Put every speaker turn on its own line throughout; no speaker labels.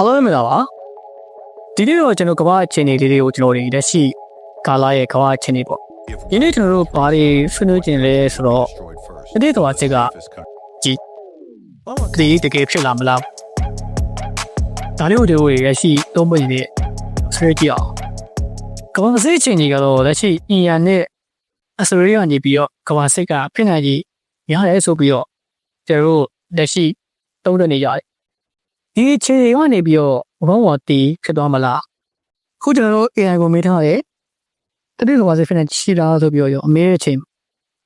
အားလုံးမင်္ဂလာပါဒီနေ့တော့ကျွန်တော်ကမ္ဘာအခြေအနေလေးတွေကိုကျွန်တော်တို့လက်ရှိကာလာရဲ့ကမ္ဘာအခြေအနေပေါ့ဒီနေ့ကျွန်တော်တို့ဘာတွေဆွေးနွေးကြင်လဲဆိုတော့ဒီနေ့ကမ္ဘာချက်ကဒီဒီတကယ်ဖြစ်လာမလားဒါလေးတို့တွေလက်ရှိသုံးပွင့်နေဆွေးကြည့်အောင်ကမ္ဘာစစ်အခြေအနေကတော့လက်ရှိအင်ယာနဲ့အစရေးကနေပြီးတော့ကမ္ဘာစစ်ကဖြစ်နိုင်ကြီးရတယ်ဆိုပြီးတော့ကျွန်တော်တို့လက်ရှိသုံးတဲ့နေရတယ် ဒီအခြေအနေကနေပြီးတော့ဘောင်းဝတီဖြစ်သွားမလားခုကျွန်တော်တို့ AI ကိုမေးထားတယ်တတိယကဘာစဖြစ်နေရှိတာဆိုပြီးတော့အမေအချိန်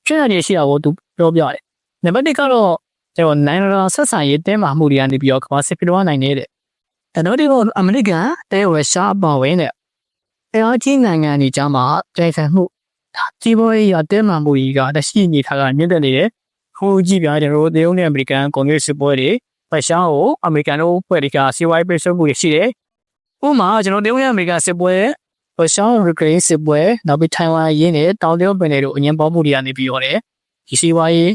ဖြစ်နေရှိတာကိုသူပြောပြတယ်နံပါတ်1ကတော့ကျွန်တော်နိုင်ရာဆက်ဆံရေးတင်းမာမှုတွေကနေပြီးတော့ကဘာစစ်ဖြစ်သွားနိုင်နေတဲ့အဲတော့ဒီကအမေရိကန်တဲရုရှားပါဝင်တဲ့အဲအချင်းနိုင်ငံတွေကြားမှာတိုက်ဆိုင်မှုကြီးပွားရေးရတင်းမာမှုကြီးကတရှိနေထားကမြင့်တက်နေတယ်ဟိုကြည့်ပြကျွန်တော်တို့တရုတ်နဲ့အမေရိကန်ကွန်ဂရက်စစ်ပွဲတွေ ရုရှားကိုအမေရိကန်တို့ဖွဲ့တွေကစီးပွားရေးပိတ်ဆို့မှုတွေရှိတယ်။ဥပမာကျွန်တော်တရုတ်ရဲ့အမေရိကန်စစ်ပွဲရုရှားယူကရိန်းစစ်ပွဲနောက်ပြီးထိုင်ဝမ်ရင်းနဲ့တောင်တရုတ်ပင်လယ်တို့အငင်းပေါမှုတွေကနေပြီးတော့တယ်ဒီစီးပွားရေး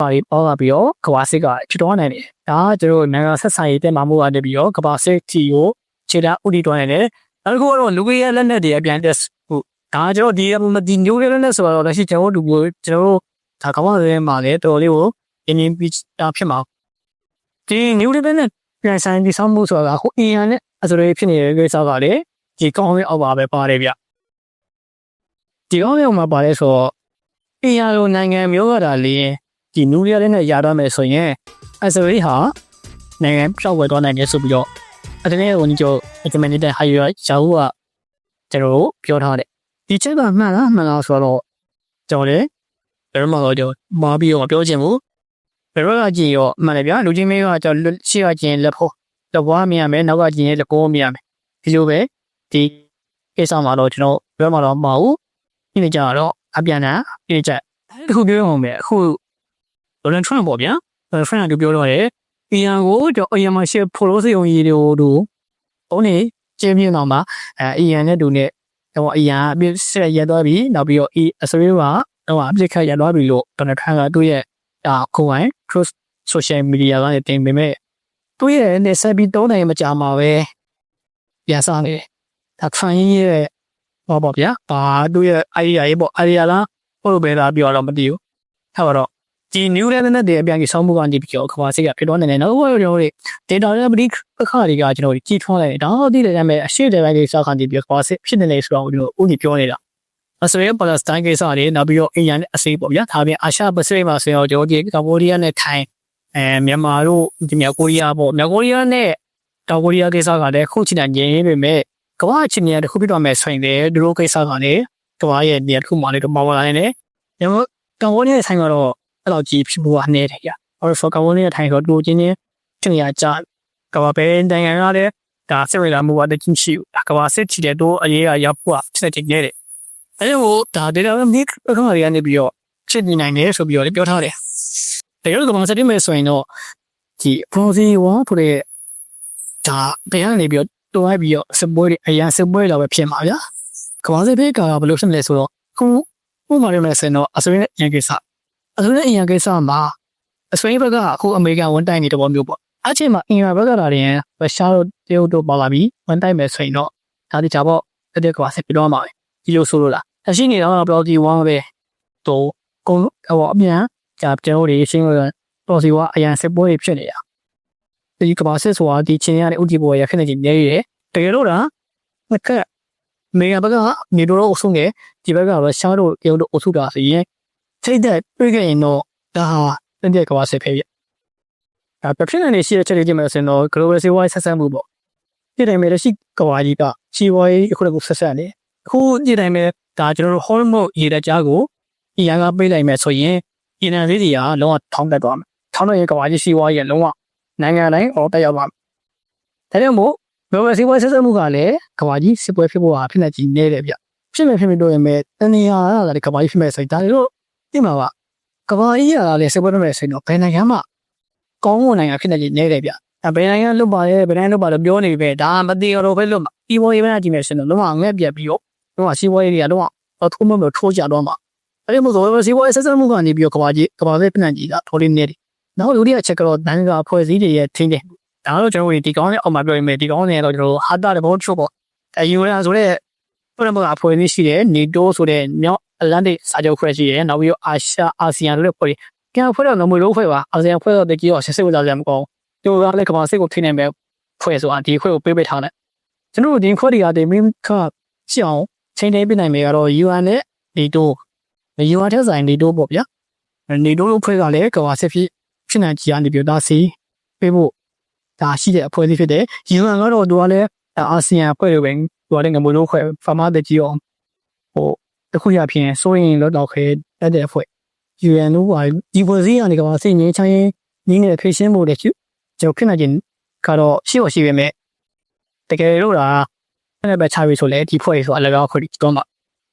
ပါရီပေါ်လာပြီးတော့ကမ္ဘာစစ်ကချွတ်တော်နိုင်တယ်။ဒါကကျွန်တော်နိုင်ငံဆက်ဆံရေးတက်မှာမှုကနေပြီးတော့ကမ္ဘာစစ်တီကိုခြေတာဥတီတော်နိုင်တယ်။နောက်တစ်ခုကတော့လူကြီးရဲ့လက်နက်တွေအပြန်တက်ဟုတ်ဒါကကျွန်တော်ဒီဒီညိုရလက်နက်ဆိုတော့လက်ရှိကျွန်တော်တို့လူမျိုးကျွန်တော်တို့ဒါကမ္ဘာရဲ့မှာလည်းတော်တော်လေးကိုအင်းင်းပြီးတာဖြစ်မှာ ဒီ new level နဲ့ပြန်ဆိုင်ဒီဆောင်မှုဆိုတာကဟိုအင်ရနဲ့အစရေဖြစ်နေတဲ့ကိစ္စကလေဒီကောင်းရဲ့အောက်ပါပဲပါတယ်ဗျဒီကောင်းရဲ့အောက်မှာပါတယ်ဆိုတော့အင်ရလိုနိုင်ငံမျိုးကတာလေဒီ new level နဲ့ရတော့မယ်ဆိုရင်အစရေဟာနိုင်ငံပြောက်ဝဲသွားနိုင်တယ်ဆိုပြီးတော့အတနေ့ဝန်ကြီးချုပ်အကမနီတဲ့ဟာရရှာဦးကကျွန်တော်တို့ပြောထားတယ်ဒီချက်ကမှန်လားမှန်လားဆိုတော့ကျွန်တော်လေဘယ်မှာတော့ကျွန်တော်မာပြီးတော့ပြောချင်ဘူး ဘယ်တော့ကကြည့်ရောမှန်တယ်ဗျာလူချင်းမေးကကြောက်ရှေ့ကကျင်လက်ဖို့လက်ပွားမြင်ရမယ်နောက်ကကျင်ရဲ့လက်ကိုမြင်ရမယ်ဒီလိုပဲဒီကိစ္စမှာတော့ကျွန်တော်ပြောမှာတော့မဟုတ်ဘူးဒီနေ့ကျတော့အပြန်တာဒီနေ့ကျအခုပြောရအောင်ပဲအခုဒေါ်နယ်ထရန့်ပေါ့ဗျာဒေါ်နယ်ထရန့်ကပြောတော့တယ်အီရန်ကိုတော့အီရန်မှာရှေ့ဖိုလိုစီယုံကြီးတို့တို့ဘုန်းနေကျင်းပြင်းတော့မှာအဲအီရန်နဲ့တူနဲ့ဟိုအီရန်အပြစ်ဆက်ရသွားပြီနောက်ပြီးတော့အီအစရေးကဟိုအပြစ်ခတ်ရသွားပြီလို့ဒေါ်နယ်ထရန့်ကသူ့ရဲ့ အာကိုယ်ပိုင် cross social media ကနေတင်ပေမဲ့သူ့ရဲ့နဲ့ဆက်ပြီးသုံးနိုင်မကြမှာပဲပြန်စားနေတယ်ဒါ train ရဲ့ဟောပေါ့ဗျာဘာသူ့ရဲ့ idea ရေးပေါ့ idea လားဟုတ်လို့ပဲလားပြောတော့မသိဘူးထားပါတော့ဒီ new level နဲ့အပြန်ကြီးဆောင်းမှုကနေပြီးတော့ခဘာစိတ်ကဖြစ်တော့နေတယ်နောက်ဘာလို့လဲ data နဲ့ပတိအခါတွေကကျွန်တော်ကြီးထွားလိုက်ဒါတော့ဒီလည်းမဲ့အရှိတဲ့ဘက်လေးစောက်ခံပြီးခဘာစိတ်ဖြစ်နေလေဆိုတော့ကျွန်တော်ဦးကြီးပြောနေတာ အစရေပါလက်စတိုင်းကိစ္စတွေနောက်ပြီးတော့အင်ရန်အစေးပေါ့ဗျာဒါပြင်အာရှပစိဖိတ်မှာဆိုရင်တော့ကျွန်တော်ဒီကမ္ဘောဒီးယားနဲ့ထိုင်းအဲမြန်မာတို့ဒီမြောက်ကိုရီးယားပေါ့မြောက်ကိုရီးယားနဲ့တောင်ကိုရီးယားကိစ္စကလည်းခုချင်တဲ့ငြင်းပေမဲ့ကမ္ဘာအခြေအနေတစ်ခုပြတော့မယ်ဆိုရင်လည်းဒီလိုကိစ္စကလည်းကမ္ဘာရဲ့နေရာတစ်ခုမှလည်းတော့မဝင်လာနိုင်တယ်။ဒါပေမဲ့တောင်ကိုရီးယားဆိုင်ကတော့အဲ့လိုကြီးဖြစ်ဖို့အနေတယ်ကြာ။ or for ကမ္ဘောဒီးယားထိုင်းတော့တူချင်းချင်းချင်းရကြကမ္ဘာပဲနိုင်ငံကလည်းဒါစစ်ရလာမှုဝတ်ချင်းရှိကမ္ဘာစစ်ချီတဲ့တော့အရေးအရောက်ဖို့ဖြစ်နေတယ်။ အဲလိုဒါ data နဲ့ mix အခါတွေကနေပြီးတော့ဖြစ်နေနိုင်တယ်ဆိုပြီးတော့ပြောထားတယ်။တကယ်လို့ကမ္ဘာစစ်တိမဲ့ဆိုရင်တော့ဒီ proxy 1ဆိုတဲ့ဒါဘယ်ကနေပြီးတော့တွားပြီးတော့စပွဲတွေအရင်စပွဲလောက်ပဲဖြစ်မှာဗျာ။ကမ္ဘာစစ်ဖေးကဘယ်လိုဖြစ်မလဲဆိုတော့ခုဥပမာရမယ်ဆိုရင်တော့အစရင်းအရင်ကိစ္စအစရင်းအရင်ကိစ္စမှာအစရင်းဘက်ကအခုအမေရိကန်ဝန်တိုင်နေတဲ့ဘောမျိုးပေါ့။အချိန်မှာအင်ယာဘက်ကလာရင်ရုရှားတို့တရုတ်တို့ပါလာပြီးဝန်တိုင်မယ်ဆိုရင်တော့ဒါတိကျပေါ့တကယ်ကမ္ဘာစစ်ပြီးတော့မှာပဲ ဒီလိုဆိုလို့လား။အရှိနေတော့ပြောဒီ1ပဲတော့ကိုဟိုအမြန်ကြာကျွန်တော်တို့ရှင်းလို့တော်စီကအရန်စစ်ပွဲဖြစ်နေတာဒီကမ္ဘာစစ်ဆိုတာဒီချင်းရတဲ့ဥတီပွဲရခက်နေချင်းနေရတကယ်လို့လားငကမေဂဘက်ကနေတို့အုပ်စုငယ်ဒီဘက်ကရုရှားတို့တရုတ်တို့အုပ်စုတာဆိုရင်စိတ်သက်တွေးခဲ့ရင်တော့ဒါဟာတကယ်ကမ္ဘာစစ်ပဲပြဒါပြဖြစ်နေရှိတဲ့ချက်တွေကြည့်မယ်ဆိုရင်တော့ global စီးပွားရေးဆက်ဆံမှုပေါ့ဒီတိုင်းပဲရှိကမ္ဘာကြီးကစီးပွားရေးအခုလည်းဆက်ဆက်နေအ ခုဒီတိုင်းပဲဒါကျွန်တော်တို့ hormone ရေတကြားကိုအရာကပေးလိုက်မယ်ဆိုရင်အင်နံလေးတွေကလုံးဝထောင်းတက်သွားမယ်။ထောင်းတော့ရင်ကဘာကြီးစီးပွားရေးလုံးဝနိုင်ငံတိုင်းအော်တက်ရောက်ပါမယ်။ဒါကြောင့်မို့ဘယ်လိုစီးပွားဆက်ဆက်မှုကလည်းကဘာကြီးစစ်ပွဲဖြစ်ဖို့ဟာဖြစ်နေကြီးနေတယ်ဗျ။ဖြစ်မယ်ဖြစ်မယ်တို့ရင်မဲ့တဏှာကလည်းကဘာကြီးဖြစ်မယ်ဆိုရင်ဒါတို့ဒီမှာကကဘာကြီးကလည်းစစ်ပွဲဖြစ်မယ်ဆိုရင်တော့ဘယ်နိုင်ငံမှကောင်းမွန်နိုင်ငံဖြစ်နေကြီးနေတယ်ဗျ။အဲဘယ်နိုင်ငံလွတ်ပါလဲဘယ်နိုင်ငံလွတ်ပါလဲပြောနေပြီပဲဒါမသိတော့ပဲလွတ်မှာဒီဘောရေးပဲကြည့်မယ်ဆိုရင်တော့လုံးဝငဲ့ပြက်ပြီးတော့ လုံးဝစီးပွားရေးတွေကလုံးဝထိုးမလို့ထိုးကြတော့မှာအဲ့ဒီမို့ဆိုစီးပွားရေးဆက်ဆက်မှုကနေပြီးတော့ကဘာကြီးကဘာလေးပြန်ကြည့်တာထိုးလေးနေတယ်နောက်လူတွေအချက်ကတော့တန်းကဖွဲ့စည်းတွေရဲ့ထင်းတယ်ဒါတော့ကျွန်တော်တို့ဒီကောင်းတဲ့အောက်မှာပြောရမယ်ဒီကောင်းတဲ့တော့ကျွန်တော်ဟာတာတဲ့ဘောချုပ်ပေါ့အဲယူရန်ဆိုတဲ့ပြမကအဖွဲ့အစည်းရှိတယ်နေတိုးဆိုတဲ့မြောက်အလန်တိစာချုပ်ဖွဲ့ရှိတယ်နောက်ပြီးတော့အာရှအာဆီယံတို့ဖွဲ့ကံဖွဲ့တော့ငမွေလို့ဖွဲ့ပါအာဆီယံဖွဲ့တော့တကယ်တော့ဆက်စစ်ဝကြကြမကောင်းသူကလည်းကမ္ဘာစစ်ကိုထိနေမဲ့ဖွဲ့ဆိုတာဒီဖွဲ့ကိုပေးပေးထားတယ်ကျွန်တော်တို့ဒီခွက်တွေကဒီမင်းခရှောင်း ချိန်တိုင်းပြနိုင်မယ်ကတော့ UN နဲ့နေတိုး UN ထက်ဆိုင်နေတိုးပေါ့ဗျာနေတိုးလို့ဖွဲ့ကလည်းကမ္ဘာစစ်ဖြစ်ဖြစ်နိုင်ကြနေပြတာစီပေးဖို့ဒါရှိတဲ့အဖွဲ့အစည်းဖြစ်တယ် UN ကတော့သူကလည်းအာဆီယံအဖွဲ့တွေပဲသူကလည်းငမွေလို့ဖွဲ့ဖာမာတဲ့ကြီးအောင်ဟိုတခုရဖြစ်ရင်စိုးရင်တော့တော့ခဲတက်တဲ့အဖွဲ့ UN တို့ကဒီဖွဲ့စည်းကနေကမ္ဘာစစ်ငင်းချမ်းရင်းနေတဲ့ခရစ်ယာန်ဘုတဲ့ကျကျွန်တော်ခဏချင်းကတော့ရှိရရှိပဲမဲ့တကယ်လို့ဒါ အဲ့ပဲချပြီးဆိုလဲဒီဖွဲ့ဆိုအလကားခွက်တော့မှာ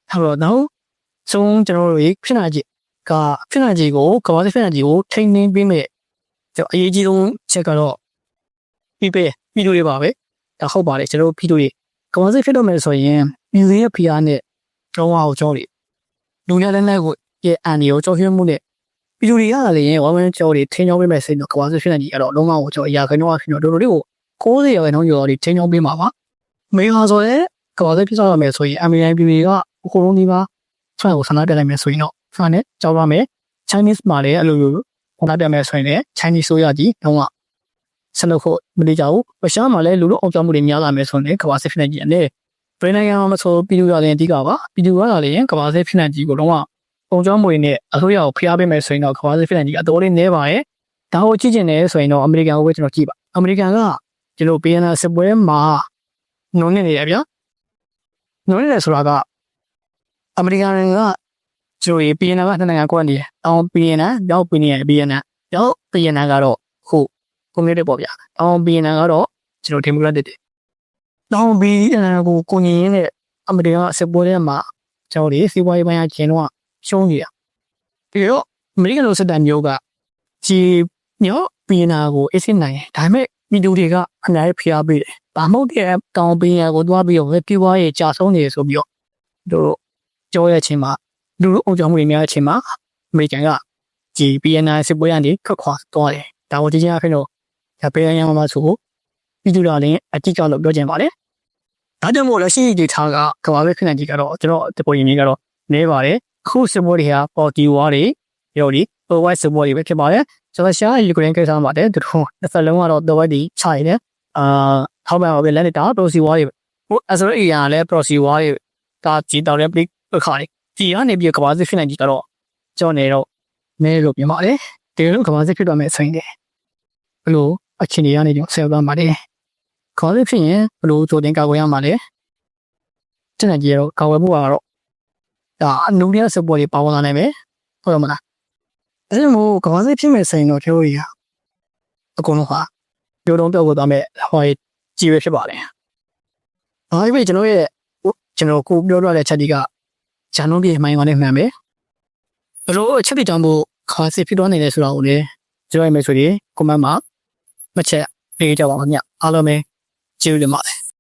အဲ့တော့နောက်ဆုံးကျွန်တော်တို့ဖြစ်နာကြီးကဖြစ်နာကြီးကိုကမ္ဘာစစ်ဖြစ်နာကြီးကိုထိန်းသိမ်းပေးမဲ့ကျွန်တော်အရေးကြီးဆုံးချက်ကတော့ပြီးပေးပြီးတို့တွေပါပဲဒါဟုတ်ပါတယ်ကျွန်တော်ပြီးတို့တွေကမ္ဘာစစ်ဖြစ်တော့မယ်ဆိုရင်ပြည်သူရဲ့ဖိအားနဲ့ကျောင်းအောင်ကျောင်းတွေလူရတဲ့နဲ့ကိုရဲ့အန်ဒီကိုကြောက်ရွံ့မှုနဲ့ပြည်သူတွေကလည်းဝမ်းဝမ်းကြောတွေထင်းချောင်းပေးမဲ့စိတ်တော့ကမ္ဘာစစ်ဖြစ်နေကြီးအဲ့တော့လုံးဝကိုကျွန်တော်အရာခိုင်နှုန်းအဖြစ်တော့တော်တော်လေးကို60ရာခိုင်နှုန်းကျော်တွေထင်းချောင်းပေးမှာပါ မေဟာဆိုတဲ့ကမ္ဘာစစ်ဖြစ်သွားမယ်ဆိုရင် MNI ပြည်တွေကအခုလုံးဒီမှာဖန်ကိုဆန္ဒပြလိုက်မယ်ဆိုရင်တော့ဖန်နဲ့ကြောက်ရမယ် Chinese မှာလည်းအဲ့လိုလိုဆန္ဒပြမယ်ဆိုရင်လည်း Chinese ဆိုရကြီးတော့ကဆက်လို့ဖို့မလေးကြဘူး။ပရှားမှာလည်းလူလူအောင်ကြမှုတွေများလာမယ်ဆိုရင်ကမ္ဘာစစ်ဖြစ်နေကြီးအနေဗြိတိန်နိုင်ငံမှာဆိုပြည်သူရတဲ့အဓိကပါပြည်သူကလည်းကမ္ဘာစစ်ဖြစ်နေကြီးကိုတော့ပုံကြောင်းမွေနဲ့အစိုးရကိုဖျားပေးမယ်ဆိုရင်တော့ကမ္ဘာစစ်ဖြစ်နေကြီးအတော်လေးနည်းပါရဲ့။ဒါကိုကြည့်ကျင်တယ်ဆိုရင်တော့အမေရိကန်ကိုပဲကျွန်တော်ကြည့်ပါ။အမေရိကန်ကဒီလို BNN စစ်ပွဲမှာ နုံနေနေရဗျာ။နုံနေတယ်ဆိုတာကအမေရိကန်ကကျိုး BNN ကနှစ်နိုင်ငံကွက်နေတယ်။တောင် BNN ရောက် BNN BNN ရောက် BNN ကတော့ခုကွန်မြူနတီပေါ့ဗျာ။တောင် BNN ကတော့ကျွန်တော်ဒီမိုကရက်တစ်တွေ။တောင် BNN ကိုကိုညီရင်းနဲ့အမေရိကန်ကစစ်ပွဲထဲမှာကျွန်တော်ဒီစီးပွားရေးပိုင်းကကျင်းတော့ရှုံးနေတာ။ပြီးတော့အမေရိကန်လိုစစ်တပ်မျိုးကဒီမျိုး BNN ကိုအစ်စ်နိုင်တယ်။ဒါပေမဲ့ပြည်သူတွေကအများကြီးဖျားပေးတယ်။ ဘာမှမဟုတ်တဲ့တောင် BNN ကိုသွားပြီးတော့ပြေးပွားရေးကြာဆုံးနေဆိုပြီးတော့တို့ကြောရဲ့အချိန်မှာလူလူအုံကြောင့်မှုတွေများတဲ့အချိန်မှာအမေရိကန်ကဒီ BNN စစ်ပွဲကနေခက်ခွာသွားတယ်။ဒါကိုဒီချင်းအဖြစ်တော့ဒါပေးရမှာဆိုပြည်သူတော်လည်းအတိအကျလို့ပြောချင်ပါတယ်။ဒါကြောင့်မို့လက်ရှိဒေတာကကမ္ဘာပဲခဏကြီးကတော့ကျွန်တော်တပေါ်ရင်ကြီးကတော့နေပါတယ်။အခုစစ်ပွဲတွေကပေါ်တီဝါတွေရော်ဒီဟိုဝိုက်စစ်ပွဲတွေပဲဖြစ်ပါတယ်။ကျွန်တော်ရှာယူကရိန်းကိစ္စမှာတဲ့သူတို့တစ်ဖက်လုံးကတော့တဝက်ဒီခြိုင်တယ်။ အာထောက်ပံ့ပါပဲလက်နေတာပရိုစီဝါတွေဟိုအစရအီရန်လည်းပရိုစီဝါတွေဒါကြည်တော်တဲ့ပလိခါတွေဒီကနေပြီးကမ္ဘာစစ်ဖြစ်နေကြီးတော့ကြော်နေတော့နေလို့ပြင်ပါတယ်။ဒီလိုကမ္ဘာစစ်ဖြစ်တော့မယ်ဆိုရင်လေဘလို့အခြေအနေကနေကျွန်တော်ဆယ်သွားပါတယ်။ခေါ်စစ်ဖြစ်ရင်ဘလို့ကြိုတင်ကာကွယ်ရမှာလဲ။တနင်္ဂနွေတော့ကာကွယ်မှုကတော့ဒါအနုရစပေါ်တွေပါဝင်လာနိုင်မယ်။ဟုတ်တယ်မလား။အဲ့ဒါမို့ကမ္ဘာစစ်ဖြစ်မယ်ဆိုရင်တော့ပြောရရအကုန်လုံးဟာ ပြောတော့ပြောကိုသွားမယ်ဟောကြည်ရဖြစ်ပါလေ။ဘာပဲကျွန်တော်ရဲ့ကျွန်တော်ကိုပြောရတဲ့ချက်တွေကဂျန်လုံးပြေမိုင်းကနေမှန်ပဲဘလို့အချက်တွေကြောင့်မို့ခါစစ်ဖြစ်သွားနေတယ်ဆိုတာကိုလည်းပြောရမယ်ဆိုရင်ကွန်မန့်မှာမချက်ပေးကြပါဦးခင်ဗျအားလုံးပဲကျေးဇူးတင်ပါတယ်